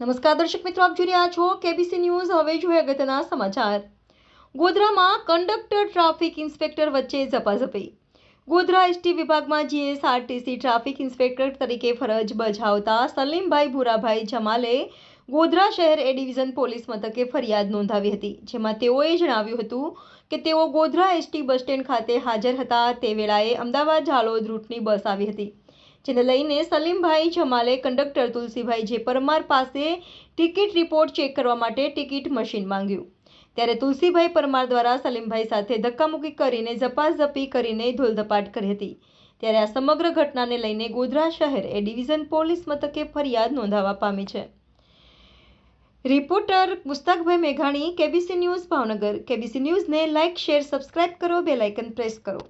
નમસ્કાર દર્શક મિત્રો, આપ જોઈ રહ્યા છો કેબીસી ન્યૂઝ હવે જોઈએ અગત્યના સમાચાર. ગોધરામાં કંડક્ટર ટ્રાફિક ઇન્સ્પેક્ટર વચ્ચે ઝપાઝપી. ગોધરા એસટી વિભાગમાં જીએસઆરટીસી ટ્રાફિક ઇન્સ્પેક્ટર તરીકે ફરજ બજાવતા સલીમભાઈ ભૂરાભાઈ જમાલે ગોધરા શહેર એ ડિવિઝન પોલીસ મથકે ફરિયાદ નોંધાવી હતી, જેમાં તેઓએ જણાવ્યું હતું કે તેઓ ગોધરા એસટી બસ સ્ટેન્ડ ખાતે હાજર હતા. તે વેળાએ અમદાવાદ ઝાલોદ રૂટની બસ આવી હતી. જેને લઈને સલીમભાઈ જમાલે કંડક્ટર તુલસીભાઈ જે પરમાર પાસે ટિકિટ રિપોર્ટ ચેક કરવા માટે ટિકિટ મશીન માંગ્યું. ત્યારે તુલસીભાઈ પરમાર દ્વારા સલીમભાઈ સાથે ધક્કામુક્કી કરીને ઝપાઝપી કરીને ધૂલધપાટ કરી હતી. ત્યારે આ સમગ્ર ઘટનાને લઈને ગોધરા શહેર એ ડિવિઝન પોલીસ મથકે ફરિયાદ નોંધાવા પામી છે. રિપોર્ટર મુસ્તાકભાઈ મેઘાણી, કેબીસી ન્યૂઝ ભાવનગર. કેબીસી ન્યૂઝને લાઇક, શેર, સબસ્ક્રાઇબ કરો. બેલ આઇકન પ્રેસ કરો.